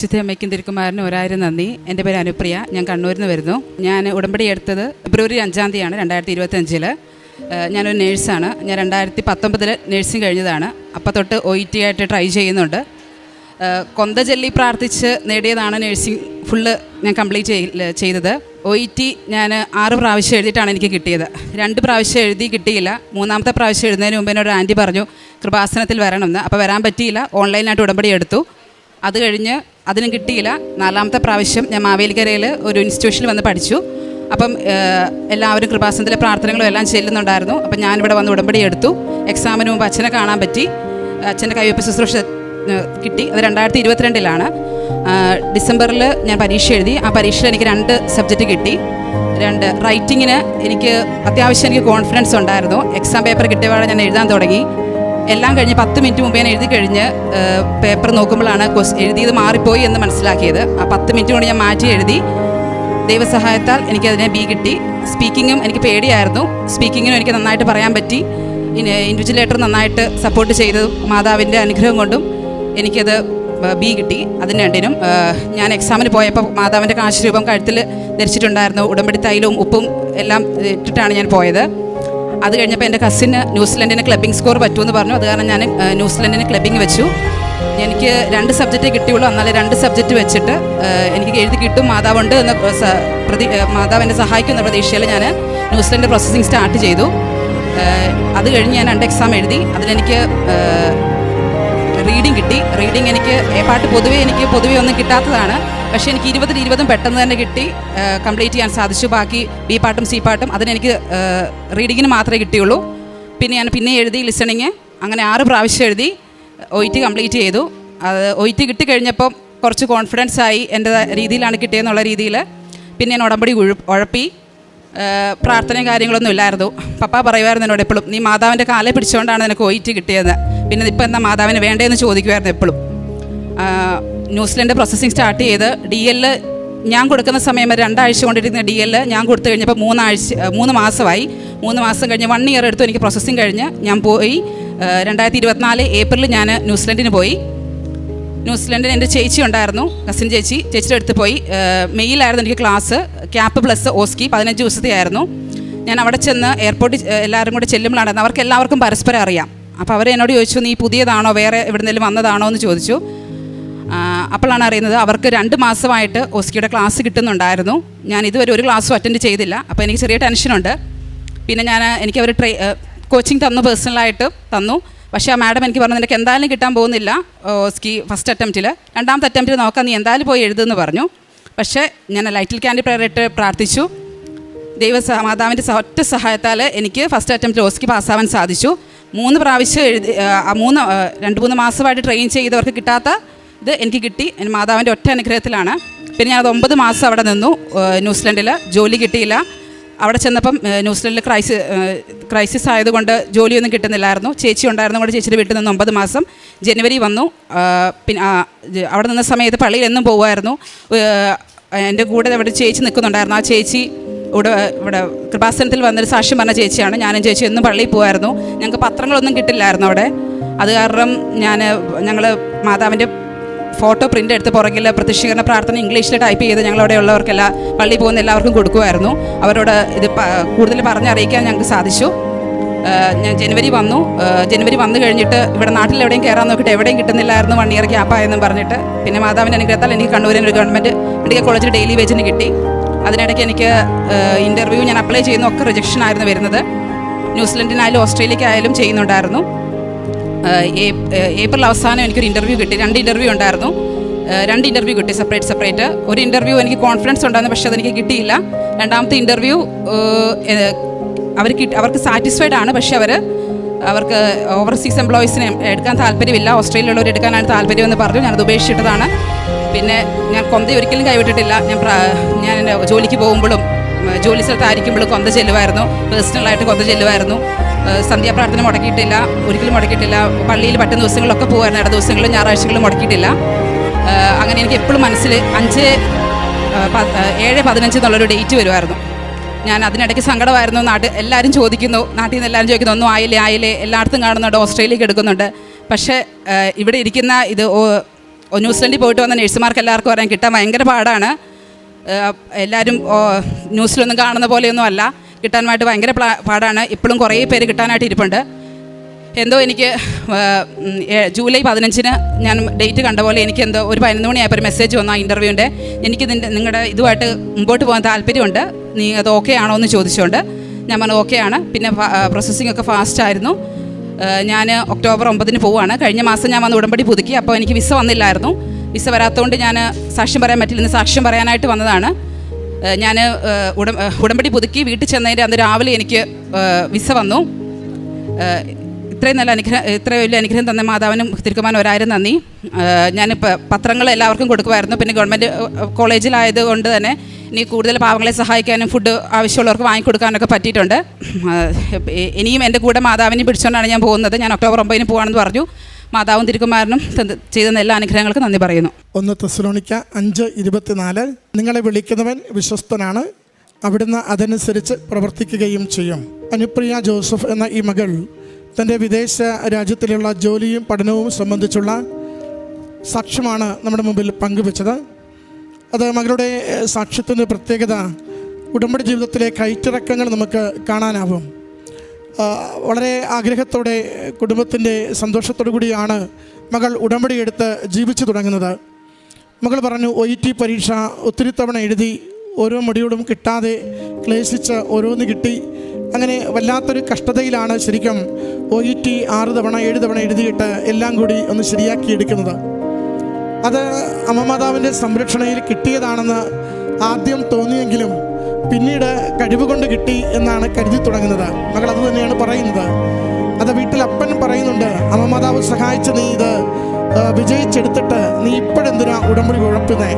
ചിത്തയമ്മയ്ക്കും തിരുക്കുമാരനും ഒരായിരം നന്ദി. എന്റെ പേര് അനുപ്രിയ. ഞാൻ കണ്ണൂരിൽ നിന്ന് വരുന്നു. ഞാൻ ഉടമ്പടി എടുത്തത് ഫെബ്രുവരി അഞ്ചാം തീയതിയാണ് രണ്ടായിരത്തി ഇരുപത്തഞ്ചിൽ ഞാനൊരു നേഴ്സാണ്. ഞാൻ രണ്ടായിരത്തി പത്തൊമ്പതിൽ നേഴ്സിംഗ് കഴിഞ്ഞതാണ്. അപ്പം തൊട്ട് ഒ ഇ ടി ആയിട്ട് ട്രൈ ചെയ്യുന്നുണ്ട്. കൊന്ത ചൊല്ലി പ്രാർത്ഥിച്ച് നേടിയതാണ് നേഴ്സിംഗ് ഫുള്ള് ഞാൻ കംപ്ലീറ്റ് ചെയ്- ചെയ്തത്. ഒ ഇ ടി ഞാൻ ആറ് പ്രാവശ്യം എഴുതിയിട്ടാണ് എനിക്ക് കിട്ടിയത്. രണ്ട് പ്രാവശ്യം എഴുതി കിട്ടിയില്ല. മൂന്നാമത്തെ പ്രാവശ്യം എഴുതുന്നതിന് മുമ്പ് എന്നോട് ആന്റി പറഞ്ഞു കൃപാസനത്തിൽ വരണമെന്ന്. അപ്പോൾ വരാൻ പറ്റിയില്ല. ഓൺലൈനായിട്ട് ഉടമ്പടി എടുത്തു. അത് കഴിഞ്ഞ് അതിനും കിട്ടിയില്ല. നാലാമത്തെ പ്രാവശ്യം ഞാൻ മാവേലിക്കരയിൽ ഒരു ഇൻസ്റ്റിറ്റ്യൂഷനിൽ വന്ന് പഠിച്ചു. അപ്പം എല്ലാവരും കൃപാസനത്തിലെ പ്രാർത്ഥനകളും എല്ലാം ചെല്ലുന്നുണ്ടായിരുന്നു. അപ്പം ഞാനിവിടെ വന്ന് ഉടമ്പടി എടുത്തു. എക്സാമിന് മുമ്പ് അച്ഛനെ കാണാൻ പറ്റി. അച്ഛന്റെ കൈവപ്പ് ശുശ്രൂഷ കിട്ടി. അത് രണ്ടായിരത്തി ഇരുപത്തിരണ്ടിലാണ് ഡിസംബറിൽ ഞാൻ പരീക്ഷ എഴുതി. ആ പരീക്ഷയിൽ എനിക്ക് രണ്ട് സബ്ജക്റ്റ് കിട്ടി. രണ്ട് റൈറ്റിങ്ങിന് എനിക്ക് അത്യാവശ്യം എനിക്ക് കോൺഫിഡൻസ് ഉണ്ടായിരുന്നു. എക്സാം പേപ്പർ കിട്ടിയപാടെ ഞാൻ എഴുതാൻ തുടങ്ങി. എല്ലാം കഴിഞ്ഞ് പത്ത് മിനിറ്റ് മുമ്പേ എഴുതി കഴിഞ്ഞ് പേപ്പർ നോക്കുമ്പോഴാണ് എഴുതിയത് മാറിപ്പോയി എന്ന് മനസ്സിലാക്കിയത്. ആ പത്ത് മിനിറ്റ് കൊണ്ട് ഞാൻ മാറ്റി എഴുതി. ദൈവസഹായത്താൽ എനിക്കതിനെ ബി കിട്ടി. സ്പീക്കിങ്ങും എനിക്ക് പേടിയായിരുന്നു. സ്പീക്കിങ്ങിനും എനിക്ക് നന്നായിട്ട് പറയാൻ പറ്റി. ഇൻവിജിലേറ്റർ നന്നായിട്ട് സപ്പോർട്ട് ചെയ്ത് മാതാവിന്റെ അനുഗ്രഹം കൊണ്ടും എനിക്കത് ബി കിട്ടി. അതിന് രണ്ടിനും ഞാൻ എക്സാമിന് പോയപ്പോൾ മാതാവിന്റെ കാശ് രൂപം കഴുത്തിൽ ധരിച്ചിട്ടുണ്ടായിരുന്നു. ഉടമ്പടി തൈലവും ഉപ്പും എല്ലാം ഇട്ടിട്ടാണ് ഞാൻ പോയത്. അത് കഴിഞ്ഞപ്പോൾ എന്റെ കസിന് ന്യൂസിലൻഡിന് ക്ലബിംഗ് സ്കോർ പറ്റുമെന്ന് പറഞ്ഞു. അത് കാരണം ഞാൻ ന്യൂസിലൻഡിന് ക്ലബിംഗ് വെച്ചു. എനിക്ക് രണ്ട് സബ്ജക്റ്റേ കിട്ടിയുള്ളൂ. എന്നാലും രണ്ട് സബ്ജക്റ്റ് വെച്ചിട്ട് എനിക്ക് എഴുതി കിട്ടും മാതാവുണ്ട് എന്ന പ്രതി മാതാവ് എന്നെ സഹായിക്കുന്ന പ്രതീക്ഷയിൽ ഞാൻ ന്യൂസിലൻഡ് പ്രോസസ്സിങ് സ്റ്റാർട്ട് ചെയ്തു. അത് കഴിഞ്ഞ് ഞാൻ രണ്ട് എക്സാം എഴുതി. അതിലെനിക്ക് റീഡിങ് കിട്ടി. റീഡിങ് എനിക്ക് പാട്ട് പൊതുവേ എനിക്ക് പൊതുവേ ഒന്നും കിട്ടാത്തതാണ്. പക്ഷേ എനിക്ക് ഇരുപതിൽ ഇരുപതും പെട്ടെന്ന് തന്നെ കിട്ടി. കംപ്ലീറ്റ് ചെയ്യാൻ സാധിച്ചു. ബാക്കി ബി പാട്ടും സി പാട്ടും അതിനെനിക്ക് റീഡിങ്ങിന് മാത്രമേ കിട്ടിയുള്ളൂ. പിന്നെ ഞാൻ പിന്നെ എഴുതി ലിസണിങ് അങ്ങനെ ആറ് പ്രാവശ്യം എഴുതി ഒയിറ്റ് കംപ്ലീറ്റ് ചെയ്തു. അത് ഒയിറ്റ് ടി കിട്ടിക്കഴിഞ്ഞപ്പം കുറച്ച് കോൺഫിഡൻസ് ആയി എന്റെ രീതിയിലാണ് കിട്ടിയെന്നുള്ള രീതിയിൽ. പിന്നെ ഞാൻ ഉടമ്പടി ഉഴു- ഉഴപ്പി. പ്രാർത്ഥനയും കാര്യങ്ങളൊന്നും ഇല്ലായിരുന്നു. പപ്പ പറയുമായിരുന്നു എന്നോട് എപ്പോഴും നീ മാതാവിന്റെ കാലെ പിടിച്ചുകൊണ്ടാണ് നിനക്ക് ഒയിറ്റ് കിട്ടിയത് പിന്നെ ഇപ്പം എന്താ മാതാവിന് വേണ്ടതെന്ന് ചോദിക്കുമായിരുന്നു എപ്പോഴും ന്യൂസിലൻഡ് പ്രോസസ്സിങ് സ്റ്റാർട്ട് ചെയ്ത് ഡി എൽ ഞാൻ കൊടുക്കുന്ന സമയം വരെ രണ്ടാഴ്ച കൊണ്ടിരുന്ന ഡി എൽ ഞാൻ കൊടുത്തു കഴിഞ്ഞപ്പോൾ മൂന്നാഴ്ച മൂന്ന് മാസമായി. മൂന്ന് മാസം കഴിഞ്ഞ് വൺ ഇയർ എടുത്തു എനിക്ക് പ്രോസസ്സിങ് കഴിഞ്ഞ് ഞാൻ പോയി. രണ്ടായിരത്തി ഇരുപത്തിനാല് ഏപ്രിലിൽ ഞാൻ ന്യൂസിലൻഡിന് പോയി. ന്യൂസിലൻഡിൽ എന്റെ ചേച്ചി ഉണ്ടായിരുന്നു കസിൻ ചേച്ചി. ചേച്ചിയുടെ അടുത്ത് പോയി. മെയ്യിലായിരുന്നു എനിക്ക് ക്ലാസ്. ക്യാപ്പ് പ്ലസ് ഓസ്കി പതിനഞ്ച് ദിവസത്തെ ആയിരുന്നു. ഞാൻ അവിടെ ചെന്ന് എയർപോർട്ടിൽ എല്ലാവരും കൂടെ ചെല്ലുമ്പോഴാണ് അവർക്ക് എല്ലാവർക്കും പരസ്പരം അറിയാം. അപ്പോൾ അവർ എന്നോട് ചോദിച്ചു നീ പുതിയതാണോ? വേറെ എവിടെന്നെങ്കിലും വന്നതാണോ? എന്ന് ചോദിച്ചു. അപ്പോഴാണ് അറിയുന്നത് അവർക്ക് രണ്ട് മാസമായിട്ട് ഒസ്കിയുടെ ക്ലാസ് കിട്ടുന്നുണ്ടായിരുന്നു. ഞാൻ ഇതുവരെ ഒരു ക്ലാസ്സും അറ്റൻഡ് ചെയ്തില്ല. അപ്പോൾ എനിക്ക് ചെറിയ ടെൻഷനുണ്ട് പിന്നെ ഞാൻ എനിക്ക് അവർ ട്രേ കോച്ചിങ് തന്നു പേഴ്സണലായിട്ട് തന്നു. പക്ഷേ ആ മാഡം എനിക്ക് പറഞ്ഞു നിനക്ക് എന്തായാലും കിട്ടാൻ പോകുന്നില്ല ഓസ്കി ഫസ്റ്റ് അറ്റംപ്റ്റിൽ രണ്ടാമത്തെ അറ്റംപ്റ്റിൽ നോക്കാം നീ എന്തായാലും പോയി എഴുതുമെന്ന് പറഞ്ഞു. പക്ഷേ ഞാൻ ലൈറ്റിൽ ക്യാൻഡി പ്രയറിട്ട് പ്രാർത്ഥിച്ചു. ദൈവ മാതാവിന്റെ ഒറ്റ സഹായത്താൽ എനിക്ക് ഫസ്റ്റ് അറ്റംപ്റ്റിൽ ഓസ്കി പാസ്സാവാൻ സാധിച്ചു. മൂന്ന് പ്രാവശ്യം എഴുതി ആ മൂന്ന് രണ്ട് മൂന്ന് മാസമായിട്ട് ട്രെയിൻ ചെയ്തവർക്ക് കിട്ടാത്ത ഇത് എനിക്ക് കിട്ടി. എന്റെ മാതാവിന്റെ ഒറ്റ അനുഗ്രഹത്തിലാണ്. പിന്നെ ഞാനത് ഒമ്പത് മാസം അവിടെ നിന്നു. ന്യൂസിലൻഡിൽ ജോലി കിട്ടിയില്ല. അവിടെ ചെന്നപ്പം ന്യൂസിലൻഡിൽ ക്രൈസി ക്രൈസിസ് ആയതുകൊണ്ട് ജോലിയൊന്നും കിട്ടുന്നില്ലായിരുന്നു. ചേച്ചി ഉണ്ടായിരുന്നു കൊണ്ട് ചേച്ചിയുടെ വീട്ടിൽ നിന്ന് ഒമ്പത് മാസം ജനുവരി വന്നു. പിന്നെ അവിടെ നിന്ന സമയത്ത് പള്ളിയിൽ എന്നും പോകുമായിരുന്നു എന്റെ കൂടെ അവിടെ ചേച്ചി നിൽക്കുന്നുണ്ടായിരുന്നു. ആ ചേച്ചി ഇവിടെ ഇവിടെ കൃപാസനത്തിൽ വന്നൊരു സാക്ഷ്യം പറഞ്ഞ ചേച്ചിയാണ്. ഞാനും ചേച്ചി ഒന്നും പള്ളിയിൽ പോകുമായിരുന്നു ഞങ്ങൾക്ക് പത്രങ്ങളൊന്നും കിട്ടില്ലായിരുന്നു അവിടെ. അത് കാരണം ഞാൻ ഞങ്ങൾ മാതാവിന്റെ ഫോട്ടോ പ്രിന്റ് എടുത്ത് പുറകിൽ പ്രതിഷ്ഠീകരണ പ്രാർത്ഥന ഇംഗ്ലീഷിൽ ടൈപ്പ് ചെയ്ത് ഞങ്ങൾ അവിടെ ഉള്ളവർക്കെല്ലാം പള്ളി പോകുന്ന എല്ലാവർക്കും കൊടുക്കുമായിരുന്നു. അവരോട് ഇത് കൂടുതൽ പറഞ്ഞറിയിക്കാൻ ഞങ്ങൾക്ക് സാധിച്ചു. ഞാൻ ജനുവരി വന്നു. ജനുവരി വന്നു കഴിഞ്ഞിട്ട് ഇവിടെ നാട്ടിൽ എവിടെയും കയറാൻ നോക്കിയിട്ട് എവിടെയും കിട്ടുന്നില്ലായിരുന്നു വൺ ഇയർ ഗ്യാപ്പായെന്നും പറഞ്ഞിട്ട്. പിന്നെ മാതാവിന്റെ അനുഗ്രഹത്താൽ എനിക്ക് കണ്ണൂരിൽ ഒരു ഗവൺമെന്റ് മെഡിക്കൽ കോളേജിൽ ഡെയിലി വേജിന് കിട്ടി. അതിനിടയ്ക്ക് എനിക്ക് ഇന്റർവ്യൂ ഞാൻ അപ്ലൈ ചെയ്യുന്ന ഒക്കെ റിജക്ഷൻ ആയിരുന്നു വരുന്നത്. ന്യൂസിലൻഡിനായാലും ഓസ്ട്രേലിയക്കായാലും ചെയ്യുന്നുണ്ടായിരുന്നു. ഏപ്രിൽ അവസാനം എനിക്കൊരു ഇന്റർവ്യൂ കിട്ടി. രണ്ട് ഇന്റർവ്യൂ ഉണ്ടായിരുന്നു. രണ്ട് ഇന്റർവ്യൂ കിട്ടി സെപ്പറേറ്റ് സെപ്പറേറ്റ് ഒരു ഇന്റർവ്യൂ എനിക്ക് കോൺഫിഡൻസ് ഉണ്ടായിരുന്നു പക്ഷേ അതെനിക്ക് കിട്ടിയില്ല. രണ്ടാമത്തെ ഇന്റർവ്യൂ അവർ അവർക്ക് സാറ്റിസ്ഫൈഡ് ആണ് പക്ഷേ അവർ അവർക്ക് ഓവർസീസ് എംപ്ലോയീസിനെ എടുക്കാൻ താല്പര്യമില്ല. ഓസ്ട്രേലിയയിലുള്ളവർ എടുക്കാനാണ് താല്പര്യമെന്ന് പറഞ്ഞു. ഞാനത് ഉപേക്ഷിച്ചിട്ടതാണ്. പിന്നെ ഞാൻ കൊന്ത ഒരിക്കലും കൈവിട്ടിട്ടില്ല. ഞാൻ ഞാൻ എന്റെ ജോലിക്ക് പോകുമ്പോഴും ജോലി സ്ഥലത്തായിരിക്കുമ്പോഴും കൊന്ത ചെല്ലുമായിരുന്നു. പേഴ്സണലായിട്ട് കൊന്ത ചെല്ലുമായിരുന്നു. സന്ധ്യാപ്രാർത്ഥന മുടക്കിയിട്ടില്ല. ഒരിക്കലും മുടക്കിയിട്ടില്ല. പള്ളിയിൽ പറ്റുന്ന ദിവസങ്ങളിലൊക്കെ പോകുമായിരുന്നു ഇട ദിവസങ്ങളിലും ഞായറാഴ്ചകളിലും മുടക്കിയിട്ടില്ല. അങ്ങനെ എനിക്ക് എപ്പോഴും മനസ്സിൽ അഞ്ച് ഏഴ് പതിനഞ്ച് എന്നുള്ളൊരു ഡേറ്റ് വരുമായിരുന്നു. ഞാൻ അതിനിടയ്ക്ക് സങ്കടമായിരുന്നു. നാട്ട് എല്ലാവരും ചോദിക്കുന്നു. നാട്ടിൽ നിന്ന് എല്ലാവരും ചോദിക്കുന്നു. ഒന്നും ആയില്ലേ? ആയില്ലേ? എല്ലായിടത്തും കാണുന്നുണ്ട്. ഓസ്ട്രേലിയക്ക് എടുക്കുന്നുണ്ട്. പക്ഷേ ഇവിടെ ഇരിക്കുന്ന ഇത് ന്യൂസിലൻഡിൽ പോയിട്ട് വന്ന നഴ്സുമാർക്ക് എല്ലാവർക്കും പറയാൻ കിട്ടാൻ ഭയങ്കര പാടാണ്. എല്ലാവരും ന്യൂസിലൊന്നും കാണുന്ന പോലെയൊന്നും അല്ല. കിട്ടാനായിട്ട് ഭയങ്കര പാടാണ്. ഇപ്പോഴും കുറേ പേര് കിട്ടാനായിട്ട് ഇരിപ്പുണ്ട്. എന്തോ എനിക്ക് ജൂലൈ പതിനഞ്ചിന് ഞാൻ ഡേറ്റ് കണ്ട പോലെ എനിക്ക് എന്തോ ഒരു പതിനൊന്ന് മണിയായപ്പോൾ ഒരു മെസ്സേജ് വന്നു ആ ഇന്റർവ്യൂവിന്റെ. എനിക്ക് നിന്റെ നിങ്ങളുടെ ഇതുമായിട്ട് മുമ്പോട്ട് പോകാൻ താല്പര്യമുണ്ട്. നീ അത് ഓക്കെ ആണോ എന്ന് ചോദിച്ചുകൊണ്ട് ഞാൻ പറഞ്ഞു ഓക്കെ ആണ്. പിന്നെ പ്രോസസ്സിംഗ് ഒക്കെ ഫാസ്റ്റ് ആയിരുന്നു. ഞാൻ ഒക്ടോബർ ഒമ്പതിന് പോവുകയാണ്. കഴിഞ്ഞ മാസം ഞാൻ വന്ന് ഉടമ്പടി പുതുക്കി അപ്പോൾ എനിക്ക് വിസ വന്നില്ലായിരുന്നു. വിസ വരാത്തതുകൊണ്ട് ഞാൻ സാക്ഷ്യം പറയാൻ പറ്റില്ല ഇന്ന് സാക്ഷ്യം പറയാനായിട്ട് വന്നതാണ്. ഞാൻ ഉടം ഉടമ്പടി പുതുക്കി വീട്ടിൽ ചെന്നതിന്റെ അന്ന് രാവിലെ എനിക്ക് വിസ വന്നു. ഇത്രയും നല്ല അനുഗ്രഹം ഇത്രയും വലിയ അനുഗ്രഹം തന്ന മാതാവിനും തിരുക്കുമാനും ഒരായിരം നന്ദി. ഞാൻ പത്രങ്ങൾ എല്ലാവർക്കും കൊടുക്കുമായിരുന്നു. പിന്നെ ഗവൺമെന്റ് കോളേജിലായത് കൊണ്ട് തന്നെ ഇനി കൂടുതൽ പാവങ്ങളെ സഹായിക്കാനും ഫുഡ് ആവശ്യമുള്ളവർക്ക് വാങ്ങിക്കൊടുക്കാനൊക്കെ പറ്റിയിട്ടുണ്ട്. ഇനിയും എന്റെ കൂടെ മാതാവിനെ പിടിച്ചുകൊണ്ടാണ് ഞാൻ പോകുന്നത്. ഞാൻ ഒക്ടോബർ ഒമ്പതിന് പോകാണെന്ന് പറഞ്ഞു. മാതാവും തിരുക്കുമാരനും ചെയ്ത എല്ലാ അനുഗ്രഹങ്ങൾക്കും നന്ദി പറയുന്നു. ഒന്ന് തെസ്ലോണിക്ക അഞ്ച് ഇരുപത്തിനാല്. നിങ്ങളെ വിളിക്കുന്നവൻ വിശ്വസ്തനാണ്. അവിടുന്ന് അതനുസരിച്ച് പ്രവർത്തിക്കുകയും ചെയ്യും. അനുപ്രിയ ജോസഫ് എന്ന ഈ മകൾ തന്റെ വിദേശ രാജ്യത്തിലുള്ള ജോലിയും പഠനവും സംബന്ധിച്ചുള്ള സാക്ഷ്യമാണ് നമ്മുടെ മുമ്പിൽ പങ്കുവച്ചത്. അത് മകളുടെ സാക്ഷ്യത്തിന്റെ പ്രത്യേകത ഉടമ്പടി ജീവിതത്തിലെ കയറ്റിറക്കങ്ങൾ നമുക്ക് കാണാനാവും. വളരെ ആഗ്രഹത്തോടെ കുടുംബത്തിന്റെ സന്തോഷത്തോടു കൂടിയാണ് മകൾ ഉടമ്പടി എടുത്ത് ജീവിച്ചു തുടങ്ങുന്നത്. മകൾ പറഞ്ഞു ഒ ടി പരീക്ഷ ഒത്തിരി തവണ എഴുതി ഓരോ മുടിയോടും കിട്ടാതെ ക്ലേശിച്ച് ഓരോന്ന് കിട്ടി. അങ്ങനെ വല്ലാത്തൊരു കഷ്ടതയിലാണ് ശരിക്കും ഒ ഇ ടി ആറ് തവണ ഏഴ് തവണ എഴുതിയിട്ട് എല്ലാം കൂടി ഒന്ന് ശരിയാക്കി എടുക്കുന്നത് അത് അമ്മമാതാവിന്റെ സംരക്ഷണയിൽ കിട്ടിയതാണെന്ന് ആദ്യം തോന്നിയെങ്കിലും പിന്നീട് കഴിവ് കൊണ്ട് കിട്ടി എന്നാണ് കരുതി തുടങ്ങുന്നത്. മകൾ അത് തന്നെയാണ് പറയുന്നത്. അത് വീട്ടിൽ അപ്പൻ പറയുന്നുണ്ട് അമ്മമാതാവ് സഹായിച്ച് നീ ഇത് വിജയിച്ചെടുത്തിട്ട് നീ ഇപ്പോഴെന്തിനാ ഉടമ്പടി കുഴപ്പുന്നേ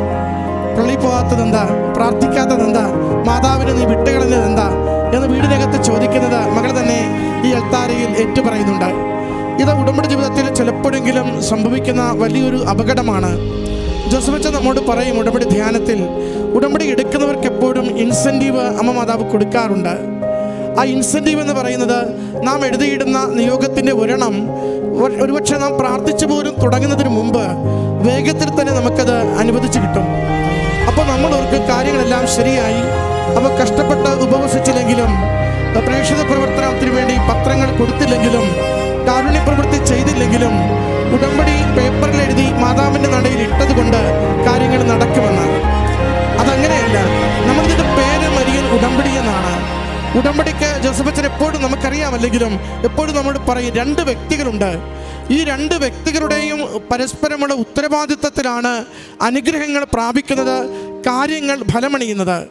പള്ളി പോകാത്തത് എന്താ പ്രാർത്ഥിക്കാത്തത് എന്താ മാതാവിനെ നീ വിട്ടുകളഞ്ഞത് എന്താ എന്ന് വീടിനകത്ത് ചോദിക്കുന്നത് മകൾ തന്നെ ഈ എൽത്താരയിൽ ഏറ്റുപറയുന്നുണ്ട്. ഇത് ഉടമ്പടി ജീവിതത്തിൽ ചിലപ്പോഴെങ്കിലും സംഭവിക്കുന്ന വലിയൊരു അപകടമാണ്. ജോസഫച്ച നമ്മോട് പറയും ഉടമ്പടി ധ്യാനത്തിൽ ഉടമ്പടി എടുക്കുന്നവർക്ക് എപ്പോഴും ഇൻസെന്റീവ് അമ്മ മാതാവ് കൊടുക്കാറുണ്ട്. ആ ഇൻസെന്റീവ് എന്ന് പറയുന്നത് നാം എഴുതിയിടുന്ന നിയോഗത്തിന്റെ ഒരെണ്ണം ഒരു- ഒരുപക്ഷെ നാം പ്രാർത്ഥിച്ചു പോലും തുടങ്ങുന്നതിന് മുമ്പ് വേഗത്തിൽ തന്നെ നമുക്കത് അനുവദിച്ചു കിട്ടും. അപ്പോൾ നമ്മളവർക്ക് കാര്യങ്ങളെല്ലാം ശരിയായി അവ കഷ്ടപ്പെട്ട് ഉപവസിച്ചില്ലെങ്കിലും പ്രേക്ഷിത പ്രവർത്തനത്തിന് വേണ്ടി പത്രങ്ങൾ കൊടുത്തില്ലെങ്കിലും കാരുണ്യ പ്രവൃത്തി ചെയ്തില്ലെങ്കിലും ഉടമ്പടി പേപ്പറിൽ എഴുതി മാതാവിന്റെ നടയിൽ ഇട്ടത് കൊണ്ട് കാര്യങ്ങൾ നടക്കുമെന്ന്. അതങ്ങനെയല്ല നമ്മളിതിന്റെ പേര് മരിയൻ ഉടമ്പടി എന്നാണ്. ഉടമ്പടിക്ക് ജോസഫച്ചൻ എപ്പോഴും നമുക്കറിയാമല്ലെങ്കിലും എപ്പോഴും നമ്മോട് പറയും രണ്ട് വ്യക്തികളുണ്ട്. ഈ രണ്ട് വ്യക്തികളുടെയും പരസ്പരമുള്ള ഉത്തരവാദിത്തത്തിലാണ് അനുഗ്രഹങ്ങൾ പ്രാപിക്കുന്നത് കാര്യങ്ങൾ ഫലമണിയുന്നത്.